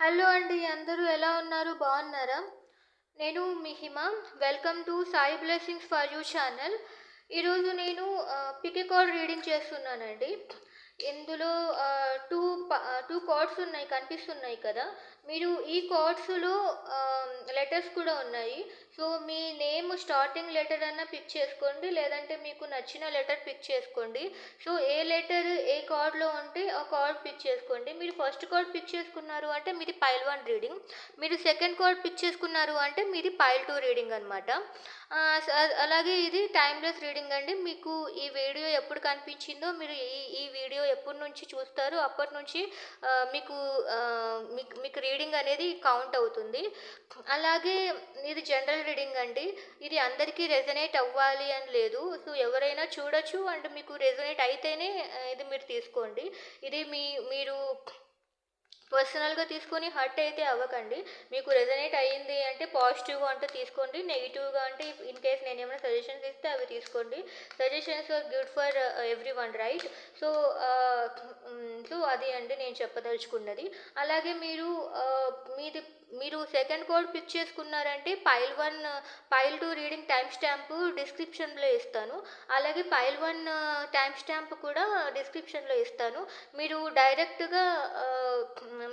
Hello అండి అందరూ ఎలా ఉన్నారు? బాగున్నారా? నేను మీ Hima welcome to Sai blessings for you channel. ఈరోజు నేను పిక్ కార్డ్ రీడింగ్ చేస్తున్నానండి. ఇందులో టూ టూ కోడ్స్ ఉన్నాయి కనిపిస్తున్నాయి కదా. మీరు ఈ కార్డ్స్లో లెటర్స్ కూడా ఉన్నాయి. సో మీ నేమ్ స్టార్టింగ్ లెటర్ అన్న పిక్ చేసుకోండి లేదంటే మీకు నచ్చిన లెటర్ పిక్ చేసుకోండి. సో ఏ లెటర్ ఏ కార్డ్లో ఉంటే ఆ కార్డ్ పిక్ చేసుకోండి. మీరు ఫస్ట్ కార్డ్ పిక్ చేసుకున్నారు అంటే మీది పైల్ వన్ రీడింగ్ మీరు సెకండ్ కార్డ్ పిక్ చేసుకున్నారు అంటే మీది పైల్ టూ రీడింగ్ అనమాట అలాగే ఇది టైమ్లెస్ రీడింగ్ అండి. మీకు ఈ వీడియో ఎప్పుడు కనిపించిందో మీరు ఈ ఈ వీడియో ఎప్పటి నుంచి చూస్తారో అప్పటి నుంచి మీకు మీకు మీకు రీడింగ్ అనేది కౌంట్ అవుతుంది. అలాగే ఇది జనరల్ రీడింగ్ అండి. ఇది అందరికీ రెజనేట్ అవ్వాలి అని లేదు. సో ఎవరైనా చూడొచ్చు అండ్ మీకు రెజనేట్ అయితేనే ఇది మీరు తీసుకోండి. ఇది మీ మీరు పర్సనల్గా తీసుకొని హర్ట్ అయితే అవ్వకండి. మీకు రెజనేట్ అయ్యింది అంటే పాజిటివ్గా అంటే తీసుకోండి. నెగిటివ్గా అంటే ఇన్ కేస్ నేను ఏమైనా సజెషన్స్ ఇస్తే అవి తీసుకోండి. Suggestions are good for every one right? So so అది అండి నేను చెప్పదలుచుకున్నది. అలాగే మీరు మీది మీరు సెకండ్ కోడ్ పిక్ చేసుకున్నారంటే pile one pile two reading time stamp డిస్క్రిప్షన్లో ఇస్తాను. అలాగే పైల్ వన్ టైం స్టాంప్ కూడా డిస్క్రిప్షన్లో ఇస్తాను. మీరు డైరెక్ట్గా uh,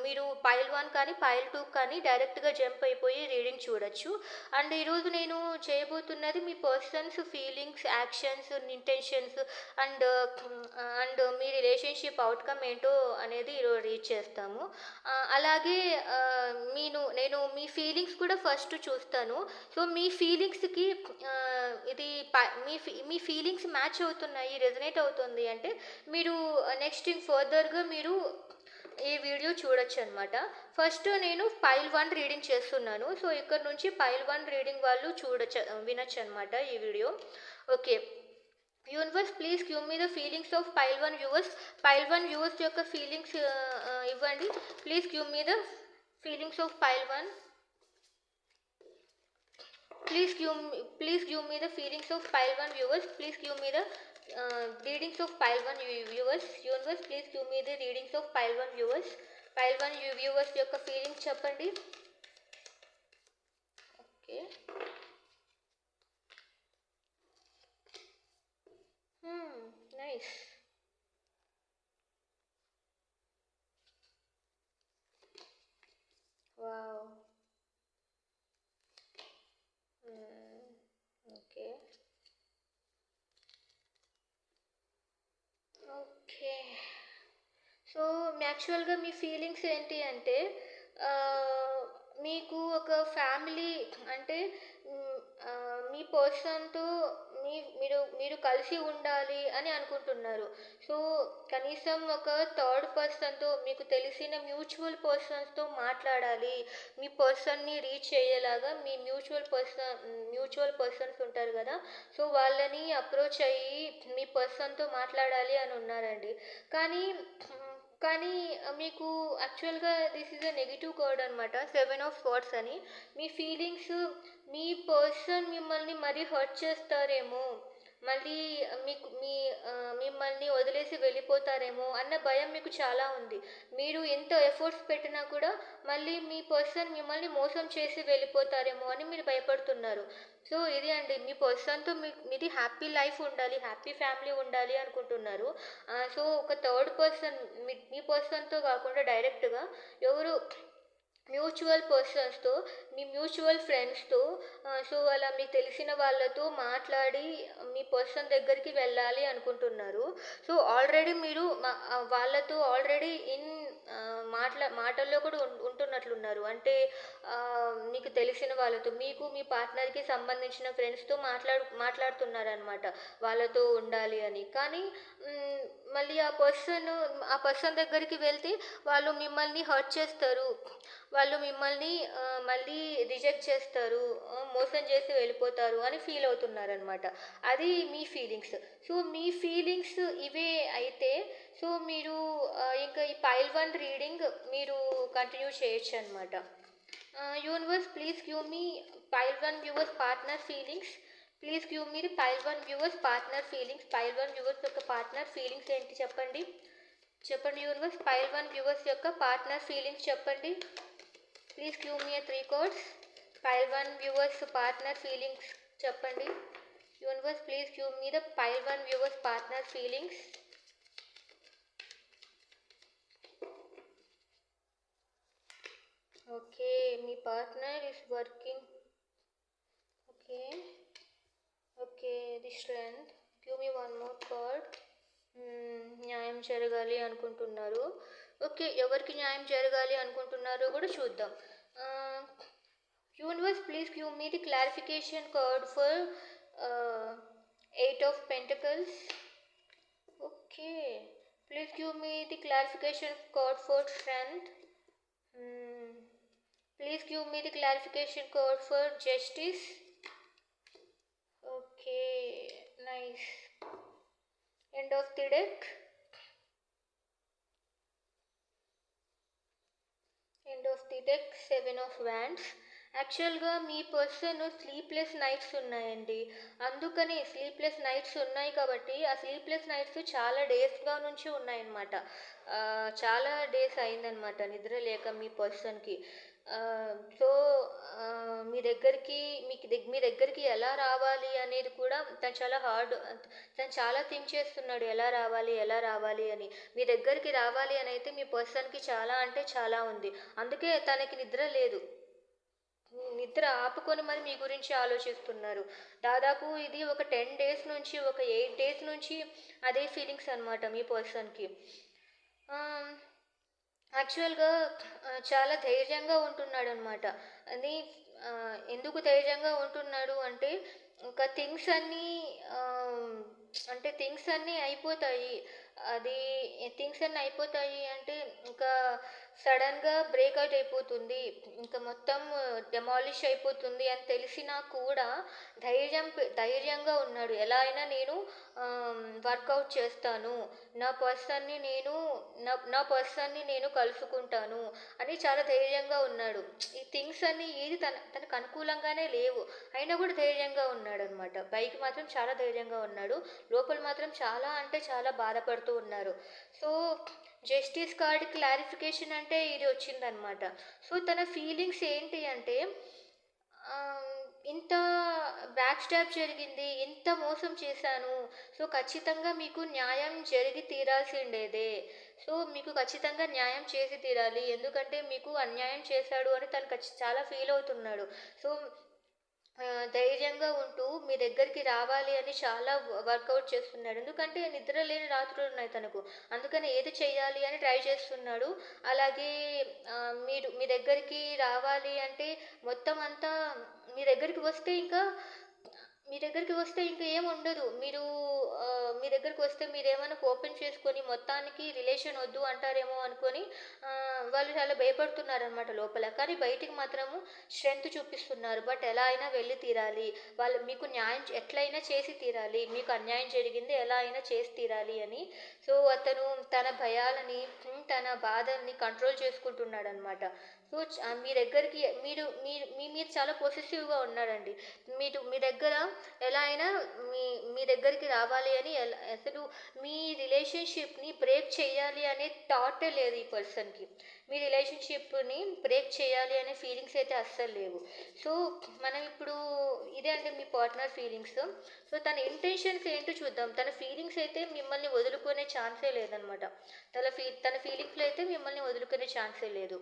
మీరు పైల్ వన్ కానీ పైల్ టూ కానీ డైరెక్ట్గా జంప్ అయిపోయి రీడింగ్ చూడొచ్చు. అండ్ ఈరోజు నేను చేయబోతున్నది మీ persons feelings actions intentions and and me relationship outcome ఏంటో అనేది ఈరోజు రీడ్ చేస్తాము. Uh, అలాగే ఆ, మీను నేను మీ ఫీలింగ్స్ కూడా ఫస్ట్ చూస్తాను. సో మీ ఫీలింగ్స్కి ఇది మీ ఫీ- మీ ఫీలింగ్స్ మ్యాచ్ అవుతున్నాయి రెజనేట్ అవుతుంది అంటే మీరు నెక్స్ట్ ఫర్దర్గా మీరు ఈ వీడియో చూడొచ్చు అనమాట ఫస్ట్ నేను పైల్ వన్ రీడింగ్ చేస్తున్నాను. సో ఇక్కడ నుంచి పైల్ వన్ రీడింగ్ వాళ్ళు చూడొచ్చు వినొచ్చు అనమాట ఈ video okay universe please give me the feelings of pile one viewers pile one viewers యొక్క ఫీలింగ్స్ ఇవ్వండి. Please give me the feelings of pile one please give me, please give me the feelings of pile one viewers please give me the uh, readings of pile one view- viewers universe please give me the readings of pile one viewers pile one view- viewers యొక్క feelings చెప్పండి okay nice Wow okay okay so యాక్చువల్గా మీ feelings ఏంటి అంటే మీకు ఒక family అంటే మీ పర్సన్తో మీ మీరు మీరు కలిసి ఉండాలి అని అనుకుంటున్నారు. సో కనీసం ఒక థర్డ్ పర్సన్తో మీకు తెలిసిన మ్యూచువల్ పర్సన్స్తో మాట్లాడాలి. మీ పర్సన్ని రీచ్ అయ్యేలాగా మీ మ్యూచువల్ పర్సన్ మ్యూచువల్ పర్సన్స్ ఉంటారు కదా. సో వాళ్ళని అప్రోచ్ అయ్యి మీ పర్సన్తో మాట్లాడాలి అని ఉన్నారండి. కానీ కానీ మీకు యాక్చువల్గా this is a negative card అనమాట సెవెన్ ఆఫ్ స్పాట్స్ అని. మీ ఫీలింగ్స్ మీ పర్సన్ మిమ్మల్ని మరీ హర్ట్ చేస్తారేమో మళ్ళీ మీకు మీ మిమ్మల్ని వదిలేసి వెళ్ళిపోతారేమో అన్న భయం మీకు చాలా ఉంది. మీరు ఎంత ఎఫర్ట్స్ పెట్టినా కూడా మళ్ళీ మీ పర్సన్ మిమ్మల్ని మోసం చేసి వెళ్ళిపోతారేమో అని మీరు భయపడుతున్నారు. సో ఇది అండి. మీ పర్సన్తో మీ మీది హ్యాపీ లైఫ్ ఉండాలి హ్యాపీ ఫ్యామిలీ ఉండాలి అనుకుంటున్నారు. సో ఒక థర్డ్ పర్సన్ మీ మీ పర్సన్తో కాకుండా డైరెక్ట్గా ఎవరు మ్యూచువల్ పర్సన్స్తో మీ మ్యూచువల్ ఫ్రెండ్స్తో సో అలా మీకు తెలిసిన వాళ్ళతో మాట్లాడి మీ పర్సన్ దగ్గరికి వెళ్ళాలి అనుకుంటున్నారు. సో ఆల్రెడీ మీరు మా- వాళ్ళతో ఆల్రెడీ ఇన్ మాట్లా మాటల్లో కూడా ఉంటున్నట్లున్నారు. అంటే మీకు తెలిసిన వాళ్ళతో మీకు మీ పార్ట్నర్కి సంబంధించిన ఫ్రెండ్స్తో మాట్లాడు మాట్లాడుతున్నారనమాట వాళ్ళతో ఉండాలి అని. కానీ మళ్ళీ ఆ పర్సన్ ఆ పర్సన్ దగ్గరికి వెళ్తే వాళ్ళు మిమ్మల్ని హర్ట్ చేస్తారు. వాళ్ళు మిమ్మల్ని మళ్ళీ రిజెక్ట్ చేస్తారు. మోసం చేసి వెళ్ళిపోతారు అని ఫీల్ అవుతున్నారనమాట అది మీ ఫీలింగ్స్ సో మీ ఫీలింగ్స్ ఇవే అయితే సో మీరు ఇంకా ఈ పైల్ వన్ రీడింగ్ మీరు కంటిన్యూ చేయొచ్చు అనమాట universe please give me pile one viewers partner feelings please give me pile one viewers partner feelings pile one viewers యొక్క పార్ట్నర్ ఫీలింగ్స్ ఏంటి చెప్పండి? చెప్పండి యూనివర్స్ పైల్ వన్ వ్యూవర్స్ యొక్క పార్ట్నర్ ఫీలింగ్స్ చెప్పండి. Please cue me three cards pile one viewers partner feelings చెప్పండి. Universe please cue me the pile one viewers partner feelings. Okay me partner is working. Okay. Okay the strength give me one more card న్యాయం జరగాలి అనుకుంటున్నారు. Okay ఎవరికి న్యాయం జరగాలి అనుకుంటున్నారో కూడా చూద్దాం. Universe please give me the clarification card for eight of pentacles okay please give me the clarification card for strength please give me the clarification card for justice okay end of the deck end of of deck deck seven of wands యాక్చువల్గా మీ person sleepless nights ఉన్నాయండి. అందుకని sleepless nights ఉన్నాయి కాబట్టి ఆ sleepless nights చాలా డేస్గా నుంచి ఉన్నాయన్నమాట. చాలా డేస్ అయిందనమాట నిద్ర లేక మీ పర్సన్కి సో మీ దగ్గరికి మీకు దగ్గ మీ దగ్గరికి ఎలా రావాలి అనేది కూడా తను చాలా హార్డ్ తను చాలా థింక్ చేస్తున్నాడు. ఎలా రావాలి ఎలా రావాలి అని. మీ దగ్గరికి రావాలి అని అయితే మీ పర్సన్కి చాలా అంటే చాలా ఉంది. అందుకే తనకి నిద్ర లేదు. నిద్ర ఆపుకొని మరి మీ గురించి ఆలోచిస్తున్నారు. దాదాపు ఇది ఒక టెన్ డేస్ నుంచి ఒక ఎయిట్ డేస్ నుంచి అదే ఫీలింగ్స్ అనమాట మీ పర్సన్కి యాక్చువల్గా చాలా ధైర్యంగా ఉంటున్నాడు అనమాట అది ఎందుకు ధైర్యంగా ఉంటున్నాడు అంటే ఇంకా థింగ్స్ అన్నీ అంటే థింగ్స్ అన్నీ అయిపోతాయి. అది థింగ్స్ అన్నీ అయిపోతాయి అంటే ఇంకా సడన్గా బ్రేక్అవుట్ అయిపోతుంది. ఇంకా మొత్తం డెమాలిష్ అయిపోతుంది అని తెలిసినా కూడా ధైర్యం ధైర్యంగా ఉన్నాడు. ఎలా అయినా నేను వర్కౌట్ చేస్తాను. నా పర్సన్ని నేను నా నా పర్సన్ని నేను కలుసుకుంటాను అని చాలా ధైర్యంగా ఉన్నాడు. ఈ థింగ్స్ అన్నీ ఏది తన తనకు అనుకూలంగానే లేవు. అయినా కూడా ధైర్యంగా ఉన్నాడు అనమాట పైకి మాత్రం చాలా ధైర్యంగా ఉన్నాడు. లోపల మాత్రం చాలా అంటే చాలా బాధపడుతూ ఉన్నారు. సో జస్టిస్ కార్డ్ క్లారిఫికేషన్ అంటే ఇది వచ్చిందనమాట సో తన ఫీలింగ్స్ ఏంటి అంటే ఇంత బ్యాక్ స్టాప్ జరిగింది ఇంత మోసం చేశాను సో ఖచ్చితంగా మీకు న్యాయం జరిగి తీరాల్సిండేదే. సో మీకు ఖచ్చితంగా న్యాయం చేసి తీరాలి ఎందుకంటే మీకు అన్యాయం చేశాడు అని తను ఖచ్చి చాలా ఫీల్ అవుతున్నాడు. సో ధైర్యంగా ఉంటూ మీ దగ్గరికి రావాలి అని చాలా వర్కౌట్ చేస్తున్నాడు. ఎందుకంటే నిద్ర లేని రాత్రులు ఉన్నాయి తనకు. అందుకని ఏది చేయాలి అని ట్రై చేస్తున్నాడు. అలాగే మీరు మీ దగ్గరికి రావాలి అంటే మొత్తం అంతా మీ దగ్గరికి వస్తే ఇంకా మీ దగ్గరికి వస్తే ఇంకా ఏం ఉండదు. మీరు మీ దగ్గరికి వస్తే మీరు ఏమైనా ఓపెన్ చేసుకొని మొత్తానికి రిలేషన్ వద్దు అంటారేమో అనుకొని వాళ్ళు చాలా భయపడుతున్నారనమాట లోపల. కానీ బయటికి మాత్రము స్ట్రెంగ్త్ చూపిస్తున్నారు. బట్ ఎలా అయినా వెళ్ళి తీరాలి. వాళ్ళు మీకు న్యాయం ఎట్లయినా చేసి తీరాలి. మీకు అన్యాయం జరిగింది ఎలా అయినా చేసి తీరాలి అని. సో అతను తన భయాలని తన బాధల్ని కంట్రోల్ చేసుకుంటున్నాడు అనమాట సో మీ దగ్గరికి మీరు మీరు మీ మీరు చాలా పొసెసివ్గా ఉన్నాడండి. మీరు మీ దగ్గర ఎలా అయినా మీ మీ దగ్గరికి రావాలి అని అసలు మీ రిలేషన్షిప్ని బ్రేక్ చేయాలి అనే థాటే లేదు ఈ పర్సన్కి మీ రిలేషన్షిప్ని బ్రేక్ చేయాలి అనే ఫీలింగ్స్ అయితే అస్సలు లేవు. సో మనం ఇప్పుడు ఇదే అంటే మీ పార్ట్నర్ ఫీలింగ్స్. సో తన ఇంటెన్షన్స్ ఏంటో చూద్దాం. తన ఫీలింగ్స్ అయితే మిమ్మల్ని వదులుకునే ఛాన్సే లేదనమాట. తన ఫీ తన ఫీలింగ్స్లో అయితే మిమ్మల్ని వదులుకునే ఛాన్సే లేదు.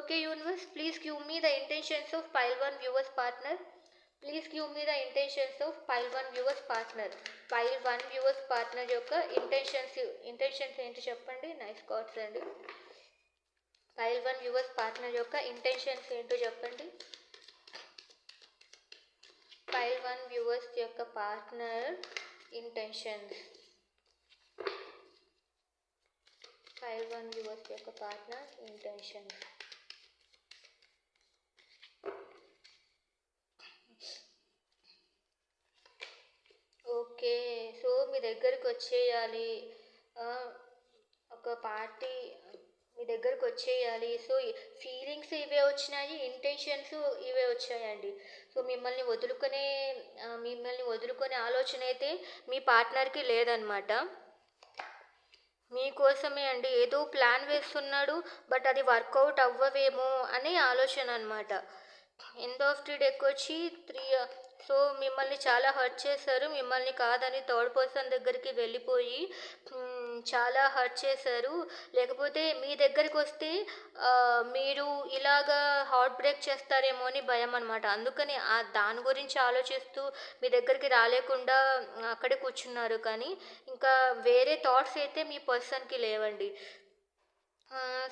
Okay universe please give me the intentions of pile one viewers partner. Please give me the intentions of pile one viewers partner. Pile one viewers partner యొక్క ఇంటెన్షన్స్ ఇంటెన్షన్స్ ఏంటి చెప్పండి? నైస్ కార్డ్స్ అండి. ఫైల్ వన్ వ్యూవర్స్ పార్ట్నర్ యొక్క intentions ఏంటో చెప్పండి. Pile one viewers యొక్క partner intentions pile one viewers యొక్క partner intentions okay so మీ దగ్గరికి వచ్చేయాలి. ఒక పార్టీ మీ దగ్గరకు వచ్చేయాలి. సో ఫీలింగ్స్ ఇవే వచ్చినాయి ఇంటెన్షన్స్ ఇవే వచ్చాయండి. సో మిమ్మల్ని వదులుకునే మిమ్మల్ని వదులుకునే ఆలోచన అయితే మీ పార్ట్నర్కి లేదనమాట మీకోసమే అండి. ఏదో ప్లాన్ వేస్తున్నాడు బట్ అది వర్కౌట్ అవ్వవేమో అనే ఆలోచన అనమాట ఎండ్ ఆఫ్ ది డేకి వచ్చి త్రీ సో మిమ్మల్ని చాలా హర్ట్ చేశారు. మిమ్మల్ని కాదని థర్డ్ పర్సన్ దగ్గరికి వెళ్ళిపోయి చాలా హర్ట్ చేశారు. లేకపోతే మీ దగ్గరికి వస్తే మీరు ఇలాగా హార్ట్ బ్రేక్ చేస్తారేమో అని భయం అనమాట అందుకని ఆ దాని గురించి ఆలోచిస్తూ మీ దగ్గరికి రాలేకుండా అక్కడే కూర్చున్నారు. కానీ ఇంకా వేరే థాట్స్ అయితే మీ పర్సన్కి లేవండి.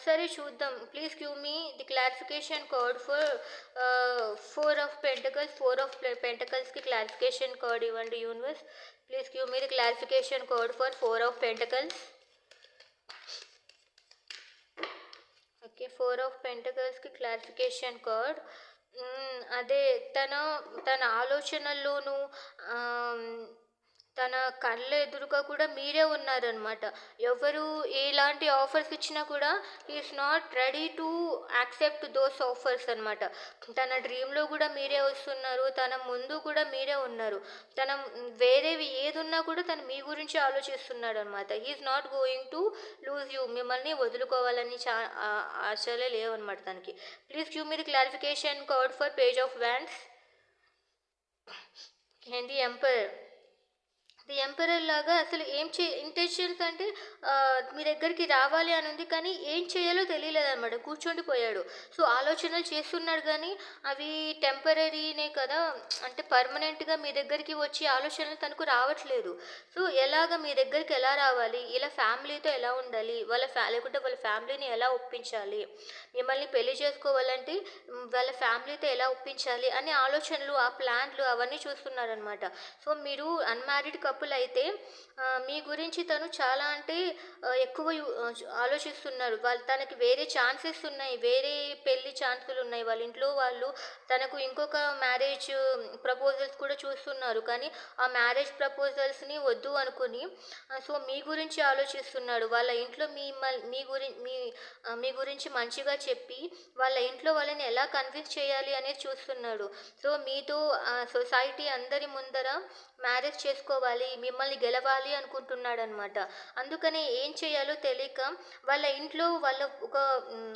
సరే చూద్దాం. Please give me the clarification card for four of pentacles four of పెంటకల్స్కి clarification card ఇవ్వండి universe please give me the clarification card for four of pentacles okay four of పెంటకల్స్కి clarification card అదే తన తన ఆలోచనల్లోనూ తన కళ్ళ ఎదురుగా కూడా మీరే ఉన్నారనమాట ఎవరు ఎలాంటి ఆఫర్స్ ఇచ్చినా కూడా is not ready to accept those offers అనమాట తన డ్రీమ్లో కూడా మీరే వస్తున్నారు తన ముందు కూడా మీరే ఉన్నారు. తన వేరేవి ఏది ఉన్నా కూడా తను మీ గురించి ఆలోచిస్తున్నాడు అనమాట he is not going to lose you మిమ్మల్ని వదులుకోవాలని చా ఆశలే లేవన్నమాట తనకి. Please give me the clarification card for page of wands and the emper the emperor లాగా అసలు ఏం చే ఇంటెన్షన్స్ అంటే మీ దగ్గరికి రావాలి అని ఉంది కానీ ఏం చేయాలో తెలియలేదు అనమాట కూర్చుండిపోయాడు సో ఆలోచనలు చేస్తున్నాడు కానీ అవి టెంపరీనే కదా. అంటే పర్మనెంట్గా మీ దగ్గరికి వచ్చి ఆలోచనలు తనకు రావట్లేదు. సో ఎలాగ మీ దగ్గరికి ఎలా రావాలి? ఇలా ఫ్యామిలీతో ఎలా ఉండాలి? వాళ్ళ ఫ్యా లేకుంటే వాళ్ళ ఫ్యామిలీని ఎలా ఒప్పించాలి? మిమ్మల్ని పెళ్ళి చేసుకోవాలంటే వాళ్ళ ఫ్యామిలీతో ఎలా ఒప్పించాలి? అనే ఆలోచనలు ఆ ప్లాన్లు అవన్నీ చూస్తున్నారనమాట సో మీరు అన్మ్యారీడ్ కప్ అయితే మీ గురించి తను చాలా అంటే ఎక్కువ ఆలోచిస్తున్నారు. వాళ్ళు తనకి వేరే ఛాన్సెస్ ఉన్నాయి. వేరే పెళ్ళి ఛాన్సులు ఉన్నాయి. వాళ్ళ ఇంట్లో వాళ్ళు తనకు ఇంకొక మ్యారేజ్ ప్రపోజల్స్ కూడా చూస్తున్నారు. కానీ ఆ మ్యారేజ్ ప్రపోజల్స్ని వద్దు అనుకుని సో మీ గురించి ఆలోచిస్తున్నాడు. వాళ్ళ ఇంట్లో మీ మీ గురి మీ మీ గురించి మంచిగా చెప్పి వాళ్ళ ఇంట్లో వాళ్ళని ఎలా కన్విన్స్ చేయాలి అనేది చూస్తున్నాడు. సో మీతో సొసైటీ అందరి ముందర మ్యారేజ్ చేసుకోవాలి. మిమ్మల్ని గెలవాలి అనుకుంటున్నాడు అనమాట అందుకనే ఏం చేయాలో తెలియక వాళ్ళ ఇంట్లో వాళ్ళ ఒక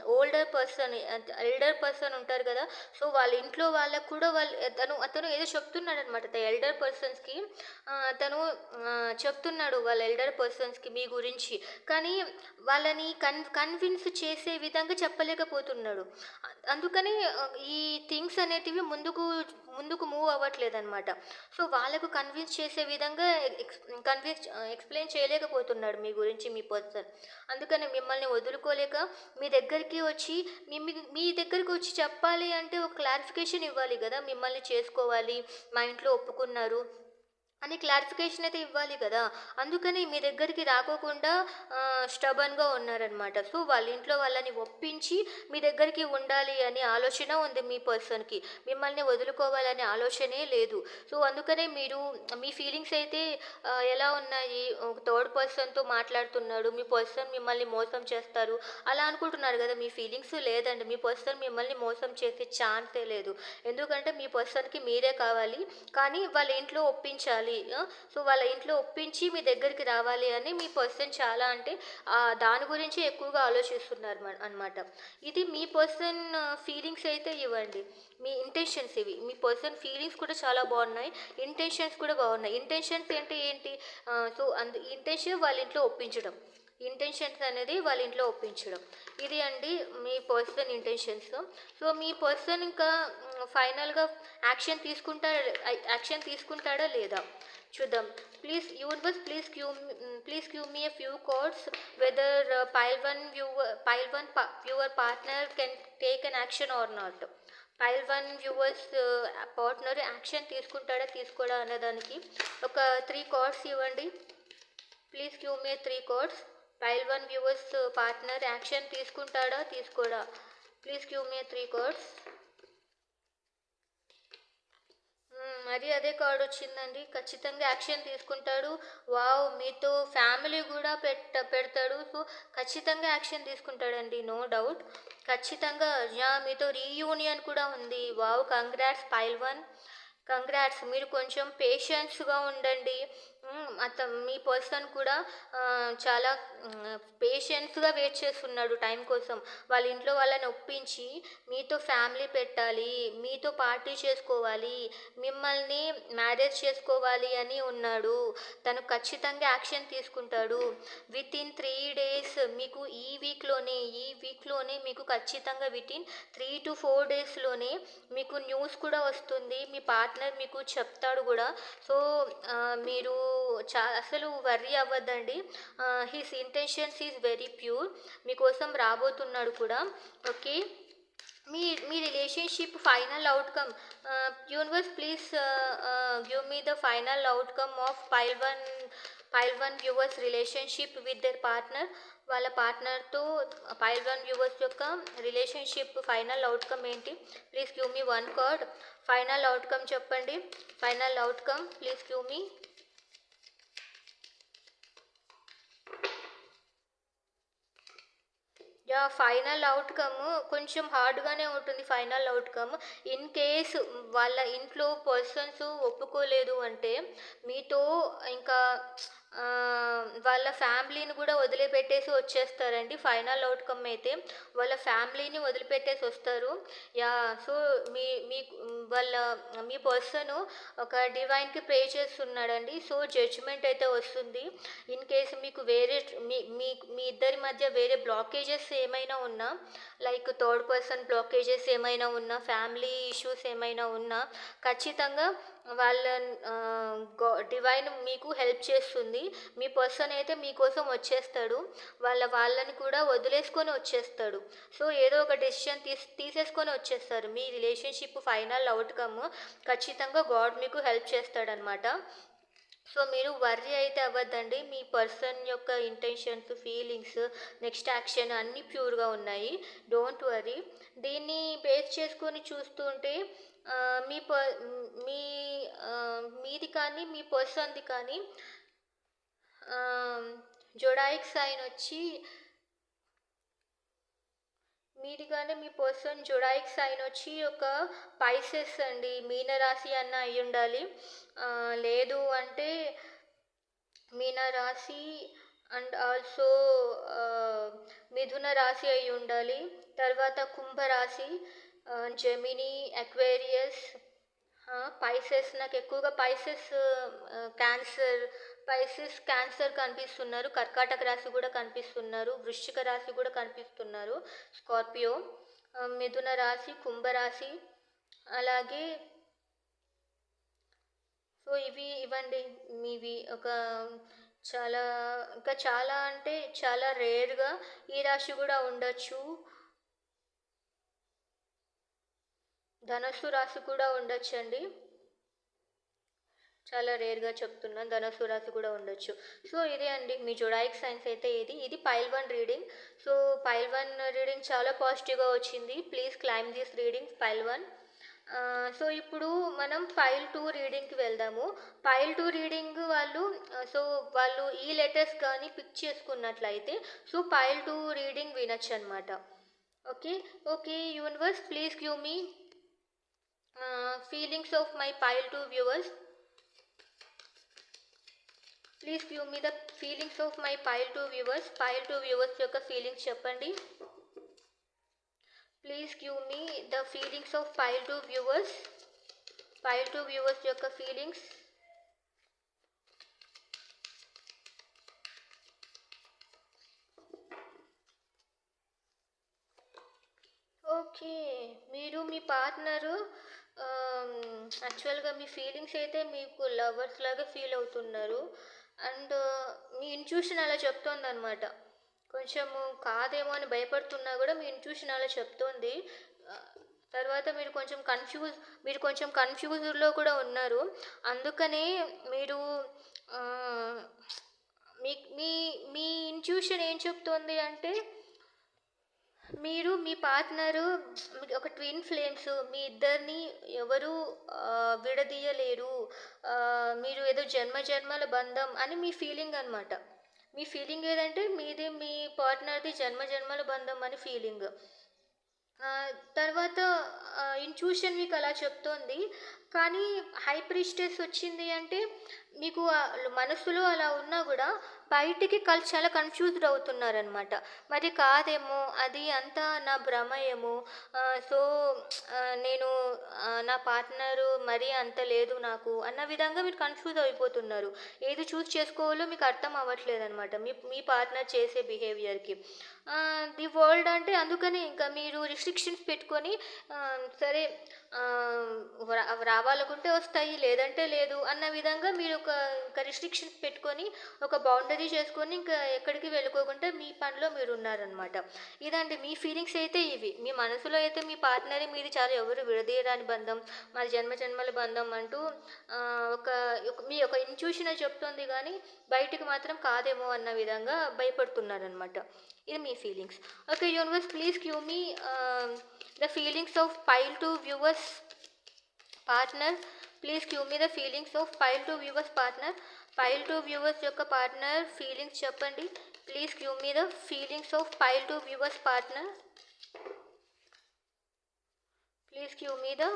ఓల్డర్ పర్సన్ ఎల్డర్ పర్సన్ ఉంటారు కదా సో వాళ్ళ ఇంట్లో వాళ్ళకు కూడా వాళ్ళు తను అతను ఏదో చెప్తున్నాడు అనమాట ఎల్డర్ పర్సన్స్కి తను చెప్తున్నాడు వాళ్ళ ఎల్డర్ పర్సన్స్కి మీ గురించి. కానీ వాళ్ళని కన్ కన్విన్స్ చేసే విధంగా చెప్పలేకపోతున్నాడు. అందుకని ఈ థింగ్స్ అనేటివి ముందుకు ముందుకు మూవ్ అవ్వట్లేదు అనమాట సో వాళ్ళకు కన్విన్స్ చేసే విధంగా కన్విన్స్ ఎక్స్ప్లెయిన్ చేయలేకపోతున్నాడు మీ గురించి మీ పర్సన్ అందుకని మిమ్మల్ని వదులుకోలేక మీ దగ్గరికి వచ్చి మీ మీ- మీ దగ్గరికి వచ్చి చెప్పాలి అంటే ఒక క్లారిఫికేషన్ ఇవ్వాలి కదా. మిమ్మల్ని చేసుకోవాలి మా ఇంట్లో ఒప్పుకున్నారు అని క్లారిఫికేషన్ అయితే ఇవ్వాలి కదా. అందుకని మీ దగ్గరికి రాకోకుండా స్టబన్గా ఉన్నారనమాట సో వాళ్ళ ఇంట్లో వాళ్ళని ఒప్పించి మీ దగ్గరికి ఉండాలి అనే ఆలోచన ఉంది మీ పర్సన్కి మిమ్మల్ని వదులుకోవాలనే ఆలోచనే లేదు. సో అందుకనే మీరు మీ ఫీలింగ్స్ అయితే ఎలా ఉన్నాయి? థర్డ్ పర్సన్తో మాట్లాడుతున్నాడు మీ పర్సన్ మిమ్మల్ని మోసం చేస్తారు. అలా అనుకుంటున్నారు కదా మీ ఫీలింగ్స్ లేదండి. మీ పర్సన్ మిమ్మల్ని మోసం చేసే ఛాన్సే లేదు. ఎందుకంటే మీ పర్సన్కి మీరే కావాలి. కానీ వాళ్ళ ఇంట్లో ఒప్పించాలి. ఆ? సో వాళ్ళ ఇంట్లో ఒప్పించి మీ దగ్గరికి రావాలి అని మీ పర్సన్ చాలా అంటే దాని గురించి ఎక్కువగా ఆలోచిస్తున్నారు అనమాట ఇది మీ పర్సన్ ఫీలింగ్స్ అయితే ఇవ్వండి. మీ ఇంటెన్షన్స్ ఇవి. మీ పర్సన్ ఫీలింగ్స్ కూడా చాలా బాగున్నాయి. ఇంటెన్షన్స్ కూడా బాగున్నాయి. ఇంటెన్షన్స్ అంటే ఏంటి? సో అందు ఇంటెన్షన్ వాళ్ళ ఇంట్లో ఒప్పించడం. ఇంటెన్షన్స్ అనేది వాళ్ళ ఇంట్లో ఒప్పించడం. ఇది అండి మీ పర్సన్ ఇంటెన్షన్స్ సో మీ పర్సన్ ఇంకా ఫైనల్గా యాక్షన్ తీసుకుంటాడా యాక్షన్ తీసుకుంటాడా లేదా? చూద్దాం. Please universe please give please give me a few cards whether pile one viewer pile one viewer partner can take an action or not pile one viewers partner action తీసుకుంటాడా తీసుకోడా అనేదానికి ఒక three cards ఇవ్వండి. Please give me three cards pile one viewers partner action తీసుకుంటాడా? తీసుకోడా? Please give me three cards. మరి అదే card వచ్చిందండి. ఖచ్చితంగా action తీసుకుంటాడు. Wow మీతో ఫ్యామిలీ కూడా పెట్ట పెడతాడు. సో ఖచ్చితంగా యాక్షన్ తీసుకుంటాడండి నో డౌట్. ఖచ్చితంగా యా మీతో రీయూనియన్ కూడా ఉంది. Wow congrats pile one. Congrats మీరు కొంచెం పేషెన్స్గా ఉండండి. అత మీ పర్సన్ కూడా చాలా పేషెన్స్‌గా వెయిట్ చేస్తున్నాడు టైం కోసం. వాళ్ళ ఇంట్లో వాళ్ళని ఒప్పించి, మీతో ఫ్యామిలీ పెట్టాలి, మీతో పార్టీ చేసుకోవాలి, మిమ్మల్ని మ్యారేజ్ చేసుకోవాలి అని ఉన్నాడు. తను ఖచ్చితంగా యాక్షన్ తీసుకుంటాడు. వితిన్ త్రీ డేస్ మీకు ఈ వీక్‌లోనే, ఈ వీక్‌లోనే మీకు ఖచ్చితంగా వితిన్ 3-4 డేస్‌లోనే మీకు న్యూస్ కూడా వస్తుంది. మీ పార్ట్నర్ మీకు చెప్తాడు కూడా సో, మీరు చా అసలు worry అవ్వద్దండి. His intentions is very pure. మీకోసం రాబోతున్నాడు కూడా. ఓకే. మీ మీ relationship final outcome universe please give me the final outcome of pile one pile one viewers relationship with their partner. వాళ్ళ పార్ట్నర్‌తో పైల్ వన్ వ్యూవర్స్ యొక్క రిలేషన్‌షిప్ ఫైనల్ అవుట్కమ్ ఏంటి? Please give me one card. Final outcome చెప్పండి. Final outcome please give me. Final outcome కొంచెం హార్డ్‌గానే ఉంటుంది final outcome in case వాళ్ళ ఇంట్లో పర్సన్స్ ఒప్పుకోలేదు అంటే, మీతో ఇంకా వాళ్ళ ఫ్యామిలీని కూడా వదిలిపెట్టేసి వచ్చేస్తారండి. ఫైనల్ అవుట్కమ్ అయితే వాళ్ళ ఫ్యామిలీని వదిలిపెట్టేసి వస్తారు. యా సో, మీ మీకు వాళ్ళ మీ పర్సన్ ఒక డివైన్‌కి ప్రే చేస్తున్నాడండి. సో, జడ్జ్‌మెంట్ అయితే వస్తుంది. ఇన్ కేస్ మీకు వేరే మీ మీ మీ ఇద్దరి మధ్య వేరే బ్లాకేజెస్ ఏమైనా ఉన్నా, లైక్ థర్డ్ పర్సన్ బ్లాకేజెస్ ఏమైనా ఉన్నా, ఫ్యామిలీ ఇష్యూస్ ఏమైనా ఉన్నా, ఖచ్చితంగా వాళ్ళ డివైన్ మీకు హెల్ప్ చేస్తుంది. మీ పర్సన్ అయితే మీకోసం వచ్చేస్తాడు. వాళ్ళ వాళ్ళని కూడా వదిలేసుకొని వచ్చేస్తాడు. సో, ఏదో ఒక డెసిషన్ తీసి తీసేసుకొని వచ్చేస్తారు. మీ రిలేషన్‌షిప్ ఫైనల్ అవుట్కమ్ ఖచ్చితంగా గాడ్ మీకు హెల్ప్ చేస్తాడనమాట. సో, మీరు వర్రీ అయితే అవ్వద్దండి. మీ పర్సన్ యొక్క ఇంటెన్షన్స్, ఫీలింగ్స్, నెక్స్ట్ యాక్షన్ అన్నీ ప్యూర్‌గా ఉన్నాయి. డోంట్ వరీ దీన్ని బేస్ చేసుకొని చూస్తుంటే మీ ప మీ మీది కానీ, మీ పర్సన్‌ది కానీ జొడాయిక్ సైన్ వచ్చి మీది కానీ మీ పర్సన్ జొడాయిక్ సైన్ వచ్చి ఒక పైసెస్ అండి. మీనరాశి అన్న అయ్యుండాలి. ఉండాలి లేదు అంటే మీనరాశి అండ్ ఆల్సో మిథున రాశి అయ్యుండాలి. తర్వాత కుంభరాశి, జెమినీ, అక్వేరియస్, పైసెస్ నాకు ఎక్కువగా పైసెస్ క్యాన్సర్ పైసెస్, క్యాన్సర్ కనిపిస్తున్నారు. కర్కాటక రాశి కూడా కనిపిస్తున్నారు. వృశ్చిక రాశి కూడా కనిపిస్తున్నారు. స్కార్పియో, మిథున రాశి, కుంభరాశి అలాగే సో, ఇవి ఇవ్వండి మీవి ఒక చాలా ఇంకా చాలా అంటే చాలా రేర్‌గా ఈ రాశి కూడా ఉండొచ్చు. ధనస్సు రాశి కూడా ఉండొచ్చండి. చాలా రేర్‌గా చెప్తున్నాను. ధనస్సు రాశి కూడా ఉండొచ్చు. సో, ఇదే అండి మీ జుడాయిక్ సైన్స్ అయితే ఇది. ఇది pile one reading. So, pile one reading చాలా పాజిటివ్‌గా వచ్చింది. Please claim this reading pile one. So, ఇప్పుడు మనం పైల్ టూ రీడింగ్‌కి వెళ్దాము. పైల్ టూ రీడింగ్ వాళ్ళు సో, వాళ్ళు ఈ లెటర్స్ కానీ పిక్ చేసుకున్నట్లయితే so, pile two reading వినొచ్చనమాట. Okay. Okay universe please give me feelings of my pile 2 viewers. Please give me the feelings of my pile two viewers. Pile two viewers యొక్క feelings చెప్పండి. Please give me the feelings of pile two viewers. Pile two viewers యొక్క feelings. Okay. మీరు మీ partner యాక్చువల్‌గా మీ feelings అయితే మీకు lovers లాగా feel అవుతున్నారు. అండ్ uh, మీ ఇంట్యూషన్ అలా చెప్తోంది అనమాట కొంచెము కాదేమో అని భయపడుతున్నా కూడా మీ ఇంట్యూషన్ అలా చెప్తోంది. తర్వాత మీరు కొంచెం కన్‌ఫ్యూజ్ మీరు కొంచెం కన్ఫ్యూజ్లో కూడా ఉన్నారు. అందుకనే మీరు మీ మీ మీ ఇంట్యూషన్ ఏం చెప్తోంది అంటే మీరు మీ పార్ట్నరు ఒక ట్విన్ ఫ్లేమ్స్ మీ ఇద్దరిని ఎవరు విడదీయలేరు. మీరు ఏదో జన్మ జన్మల బంధం అని మీ ఫీలింగ్ అనమాట. మీ ఫీలింగ్ ఏదంటే మీది మీ పార్ట్నర్‌ది జన్మ జన్మల బంధం అని ఫీలింగ్. తర్వాత ఇన్ట్యూషన్ మీకు అలా చెప్తోంది. కానీ హై ప్రిస్టెస్ వచ్చింది అంటే మీకు మనసులో అలా ఉన్నా కూడా బయటికి కళ్ళు చాలా కన్ఫ్యూజ్డ్ అవుతున్నారనమాట మరి కాదేమో అది అంతా నా భ్రమ ఏమో సో నేను నా పార్ట్నరు మరీ అంత లేదు నాకు అన్న విధంగా మీరు కన్ఫ్యూజ్ అయిపోతున్నారు. ఏది చూస్ చేసుకోవాలో మీకు అర్థం అవ్వట్లేదు అనమాట మీ మీ పార్ట్నర్ చేసే బిహేవియర్కి ది వరల్డ్ అంటే అందుకని ఇంకా మీరు రిస్ట్రిక్షన్స్ పెట్టుకొని సరే రావాలనుకుంటే వస్తాయి లేదంటే లేదు అన్న విధంగా మీరు ఒక ఇంకా రిస్ట్రిక్షన్స్ పెట్టుకొని ఒక బౌండరీ చేసుకొని ఇంకా ఎక్కడికి వెళ్ళుకోకుండా మీ పనిలో మీరు ఉన్నారనమాట ఇదండి మీ ఫీలింగ్స్ అయితే ఇవి. మీ మనసులో అయితే మీ పార్ట్నర్ మీది చాలా. ఎవరు విడదీయరాని బంధం మా జన్మ జన్మల బంధం అంటూ ఒక మీ ఒక ఇన్ట్యూషన్ చెప్తుంది కానీ బయటికి మాత్రం కాదేమో అన్న విధంగా భయపడుతున్నారనమాట ఇది మీ feelings. Okay universe please give me the feelings of pile two viewers partner. Please give me the feelings of pile two viewers partner. Pile two viewers యొక్క పార్ట్నర్ ఫీలింగ్స్ చెప్పండి. Please give me the feelings of pile two viewers partner please give me the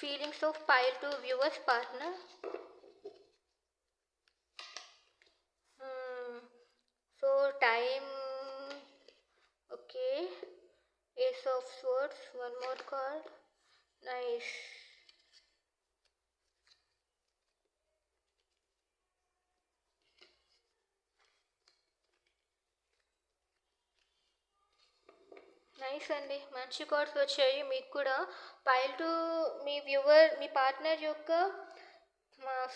feelings of pile two viewers partner so time okay ace of swords one more card nice nice అండి. మంచి cards వచ్చాయి. మీకు కూడా pile two మీ viewer మీ partner యొక్క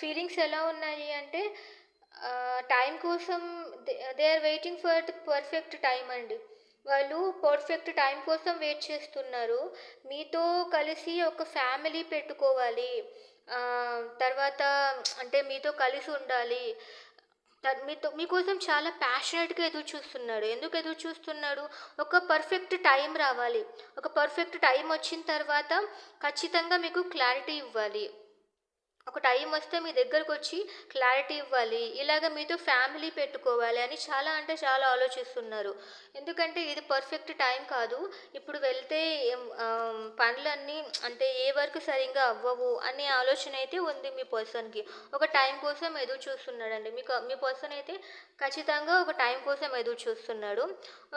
feelings ఎలా ఉన్నాయి అంటే టైం కోసం they are waiting for the perfect time అండి. వాళ్ళు పర్ఫెక్ట్ టైం కోసం వెయిట్ చేస్తున్నారు. మీతో కలిసి ఒక ఫ్యామిలీ పెట్టుకోవాలి. తర్వాత అంటే మీతో కలిసి ఉండాలి. మీతో మీకోసం చాలా ప్యాషనెట్గా ఎదురు చూస్తున్నాడు. ఎందుకు ఎదురు చూస్తున్నాడు? ఒక పర్ఫెక్ట్ టైం రావాలి. ఒక పర్ఫెక్ట్ టైం వచ్చిన తర్వాత ఖచ్చితంగా మీకు క్లారిటీ ఇవ్వాలి. ఒక టైం వస్తే మీ దగ్గరకు వచ్చి క్లారిటీ ఇవ్వాలి. ఇలాగ మీతో ఫ్యామిలీ పెట్టుకోవాలి అని చాలా అంటే చాలా ఆలోచిస్తున్నారు. ఎందుకంటే ఇది పర్ఫెక్ట్ టైం కాదు. ఇప్పుడు వెళ్తే పనులన్నీ అంటే ఏ వర్క్ సరిగ్గా అవ్వవు అనే ఆలోచన అయితే ఉంది మీ పర్సన్కి. ఒక టైం కోసం ఎదురు చూస్తున్నాడండి. మీకు మీ పర్సన్ అయితే ఖచ్చితంగా ఒక టైం కోసం ఎదురు చూస్తున్నాడు.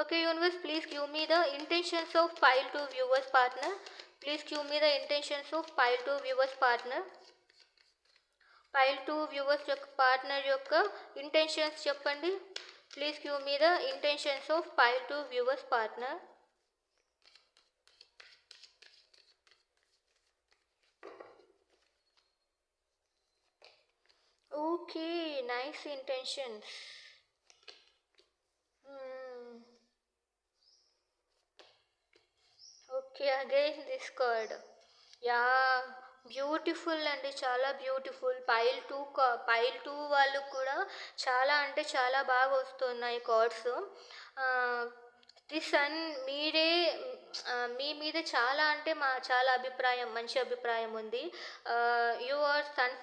Okay universe please give me the intentions of pile two viewers partner. Please give me the intentions of pile two viewers partner. File two viewers యొక్క పార్ట్నర్ యొక్క ఇంటెన్షన్స్ చెప్పండి. Please cue me the intentions of file two viewers partner. Okay nice intentions. Okay again this card. Yeah beautiful అండి చాలా beautiful. Pile two pile two వాళ్ళు కూడా చాలా అంటే చాలా బాగా వస్తున్నాయి కార్డ్స్. ది సన్ మీరే మీ మీద చాలా అంటే మా చాలా అభిప్రాయం మంచి అభిప్రాయం ఉంది. You are sun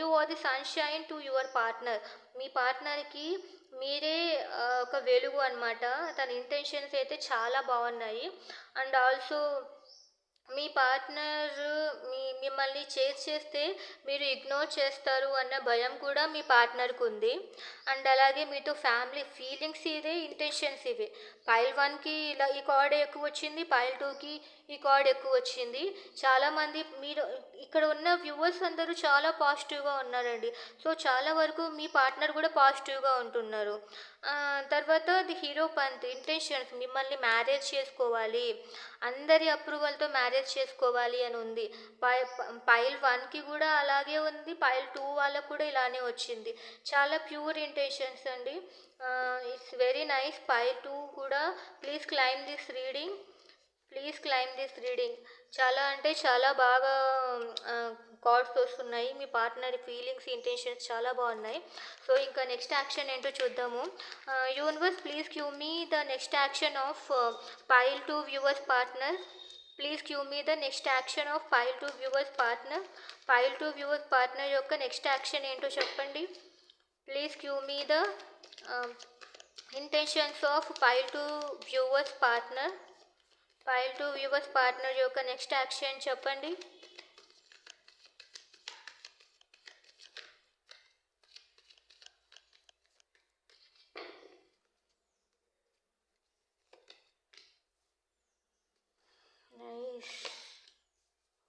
you are the sunshine to your partner. మీ పార్ట్నర్కి మీరే ఒక వెలుగు అనమాట తన ఇంటెన్షన్స్ అయితే చాలా బాగున్నాయి. అండ్ ఆల్సో మీ పార్ట్నర్ మీ మిమ్మల్ని చేజ్ చేస్తే మీరు ఇగ్నోర్ చేస్తారు అన్న భయం కూడా మీ పార్ట్నర్కి ఉంది. అండ్ అలాగే మీతో ఫ్యామిలీ ఫీలింగ్స్ ఇదే ఇంటెన్షన్స్ ఇవే. పైల్ వన్కి ఇలా ఈ కార్డ్ ఎక్కువ వచ్చింది పైల్ టూకి ఈ కార్డ్ ఎక్కువ వచ్చింది. చాలామంది మీరు ఇక్కడ ఉన్న వ్యూవర్స్ అందరూ చాలా పాజిటివ్గా ఉన్నారండి. సో చాలా వరకు మీ పార్ట్నర్ కూడా పాజిటివ్గా ఉంటున్నారు. తర్వాత ది హీరో పంత్ ఇంటెన్షన్స్ మిమ్మల్ని మ్యారేజ్ చేసుకోవాలి. అందరి అప్రూవల్తో మ్యారేజ్ చేసుకోవాలి అని ఉంది. పై పైల్ వన్కి కూడా అలాగే ఉంది. పైల్ టూ వాళ్ళకు కూడా ఇలానే వచ్చింది. చాలా ప్యూర్ ఇంటెన్షన్స్ అండి. It's very nice. Pile two కూడా please claim this reading. Please claim this reading చాలా అంటే చాలా బాగా కార్డ్స్ వస్తున్నాయి. మీ పార్ట్నర్ ఫీలింగ్స్ ఇంటెన్షన్స్ చాలా బాగున్నాయి. సో ఇంకా నెక్స్ట్ యాక్షన్ ఏంటో చూద్దాము. Universe please give me the next action of pile two viewers partner please give me the next action of pile two viewers partner pile two viewers partner యొక్క next action ఏంటో చెప్పండి. Please give me the intentions of pile two viewers partner pile two viewers partner యొక్క next action చెప్పండి.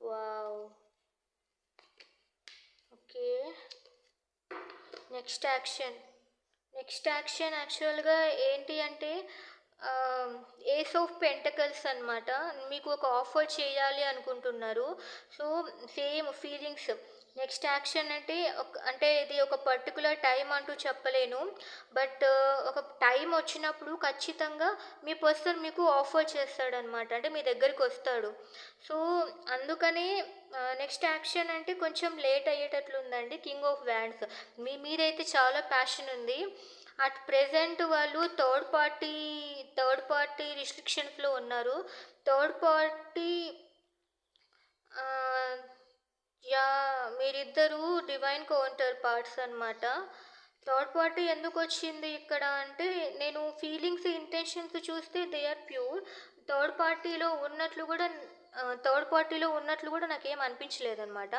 Wow okay next action next action యాక్చువల్గా ఏంటి అంటే ace of pentacles అనమాట మీకు ఒక ఆఫర్ చేయాలి అనుకుంటున్నారు. So same feelings next action అంటే అంటే ఇది ఒక పర్టికులర్ టైం అంటూ చెప్పలేను. బట్ ఒక టైం వచ్చినప్పుడు ఖచ్చితంగా మీ పర్సన్ మీకు ఆఫర్ చేస్తాడనమాట అంటే మీ దగ్గరికి వస్తాడు. సో అందుకనే నెక్స్ట్ యాక్షన్ అంటే కొంచెం లేట్ అయ్యేటట్లుందండి కింగ్ ఆఫ్ వ్యాండ్స్ మీ మీదైతే చాలా ప్యాషన్ ఉంది. అట్ ప్రెజెంట్ వాళ్ళు థర్డ్ పార్టీ థర్డ్ పార్టీ రిస్ట్రిక్షన్స్లో ఉన్నారు. థర్డ్ పార్టీ యా మీరిద్దరూ డివైన్ కౌంటర్ పార్ట్స్ అనమాట థర్డ్ పార్టీ ఎందుకు వచ్చింది ఇక్కడ అంటే నేను ఫీలింగ్స్ ఇంటెన్షన్స్ చూస్తే దే ఆర్ ప్యూర్. థర్డ్ పార్టీలో ఉన్నట్లు కూడా థర్డ్ పార్టీలో ఉన్నట్లు కూడా నాకేం అనిపించలేదన్నమాట.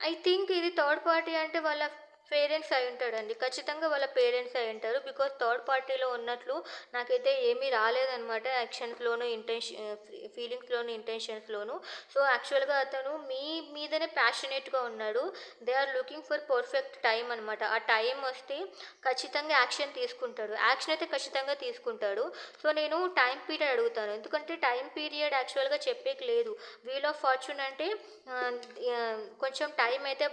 ఐ థింక్ ఇది థర్డ్ పార్టీ అంటే వాళ్ళ పేరెంట్స్ అయి ఉంటాడండి. ఖచ్చితంగా వాళ్ళ పేరెంట్స్ అయి ఉంటారు. బికాస్ థర్డ్ పార్టీలో ఉన్నట్లు నాకైతే ఏమీ రాలేదనమాట యాక్షన్స్లోను ఇంటెన్షన్ ఫీలింగ్స్లోను ఇంటెన్షన్స్లోను సో యాక్చువల్గా అతను మీ మీదనే ప్యాషనేట్గా ఉన్నాడు. They are looking for perfect time అనమాట ఆ టైం వస్తే ఖచ్చితంగా యాక్షన్ తీసుకుంటాడు. యాక్షన్ అయితే ఖచ్చితంగా తీసుకుంటాడు. సో నేను టైం పీరియడ్ అడుగుతాను. ఎందుకంటే టైం పీరియడ్ యాక్చువల్గా చెప్పేకి లేదు. వీల్ ఆఫ్ ఫార్చ్యూన్ అంటే కొంచెం టైం అయితే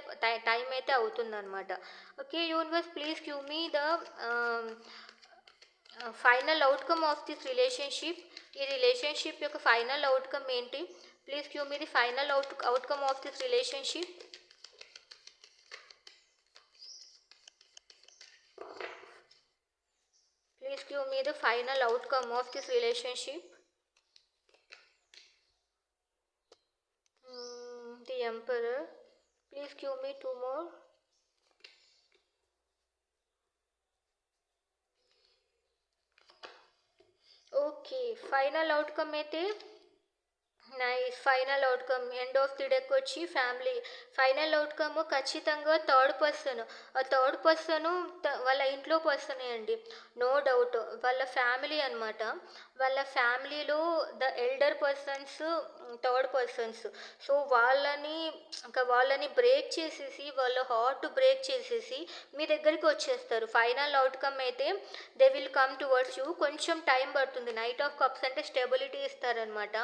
టైం అయితే అవుతుందన్నమాట. Okay universe please give me the um, uh, final outcome of this relationship. ఈ రిలేషన్షిప్ యొక్క ఫైనల్ అవుట్కమ్ ఏంటి? Please give me the final out outcome of this relationship please give me the final outcome of this relationship the emperor please give me two more okay final outcome అయితే? Nice final outcome. End of the deck వచ్చి family. Final outcome ఖచ్చితంగా third person. ఆ third person వాళ్ళ ఇంట్లో పర్సనే అండి. No doubt. వాళ్ళ family అనమాట వాళ్ళ ఫ్యామిలీలో the elder persons third persons. So వాళ్ళని ఇంకా వాళ్ళని బ్రేక్ చేసేసి వాళ్ళ హార్ట్ బ్రేక్ చేసేసి మీ దగ్గరికి వచ్చేస్తారు. ఫైనల్ అవుట్కమ్ అయితే they will come towards you. కొంచెం టైం పడుతుంది. నైట్ ఆఫ్ కప్స్ అంటే స్టెబిలిటీ ఇస్తారనమాట.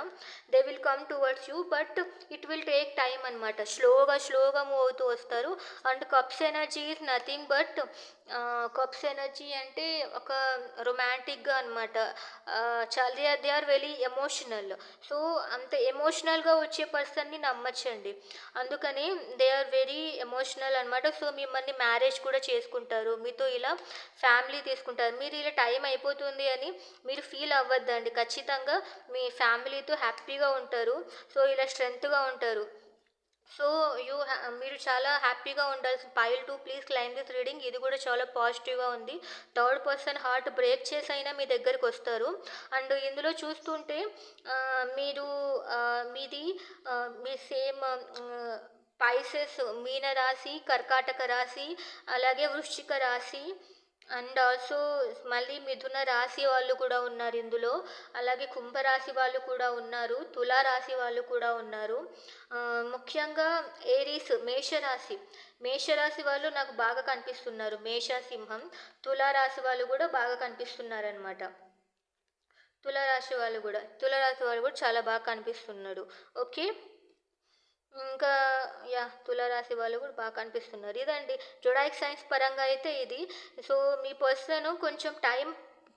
They will come towards you but it will take time అనమాట స్లోగా స్లోగా మూవ్ అవుతూ వస్తారు. And cups energy is nothing but cups energy అంటే ఒక రొమాంటిక్గా అనమాట చాలా they are very emotional so అంత ఎమోషనల్గా వచ్చే పర్సన్ని నమ్మచ్చండి. అందుకని దే ఆర్ వెరీ ఎమోషనల్ అనమాట సో మిమ్మల్ని మ్యారేజ్ కూడా చేసుకుంటారు. మీతో ఇలా ఫ్యామిలీ తీసుకుంటారు. మీరు ఇలా టైం అయిపోతుంది అని మీరు ఫీల్ అవ్వద్దండి. ఖచ్చితంగా మీ ఫ్యామిలీతో హ్యాపీగా ఉంటారు. సో ఇలా స్ట్రెంగ్త్గా ఉంటారు. సో యూ మీరు చాలా హ్యాపీగా ఉండాల్సిన pile two please claim this reading ఇది కూడా చాలా పాజిటివ్గా ఉంది. థర్డ్ పర్సన్ హార్ట్ బ్రేక్ చేసి అయినా మీ దగ్గరికి వస్తారు. అండ్ ఇందులో చూస్తుంటే మీరు మీది మీ సేమ్ పైసెస్ మీన రాశి కర్కాటక రాశి అలాగే వృశ్చిక రాశి అండ్ ఆల్సో మళ్ళీ మిథున రాశి వాళ్ళు కూడా ఉన్నారు ఇందులో. అలాగే కుంభరాశి వాళ్ళు కూడా ఉన్నారు తులారాశి వాళ్ళు కూడా ఉన్నారు. ముఖ్యంగా ఏరీస్ మేషరాశి. మేషరాశి వాళ్ళు నాకు బాగా కనిపిస్తున్నారు. మేషసింహం తులారాశి వాళ్ళు కూడా బాగా కనిపిస్తున్నారు అనమాట తులారాశి వాళ్ళు కూడా తులారాశి వాళ్ళు కూడా చాలా బాగా కనిపిస్తున్నాడు. ఓకే? ఇంకా యా తులారాశి వాళ్ళు కూడా బాగా కనిపిస్తున్నారు. ఇదండి జొడాయిక్ సైన్స్ పరంగా అయితే ఇది. సో మీ పర్సన్ కొంచెం టైం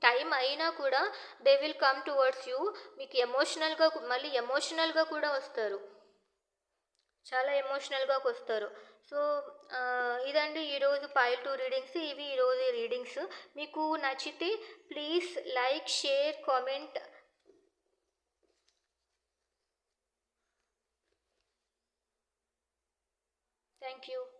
టైం అయినా కూడా they will come towards you. మీకు ఎమోషనల్గా మళ్ళీ ఎమోషనల్గా కూడా వస్తారు. చాలా ఎమోషనల్గా వస్తారు సో ఇదండి ఈరోజు పైల్ టూ రీడింగ్స్. ఇవి ఈరోజు రీడింగ్స్. మీకు నచ్చితే please like share comment Thank you.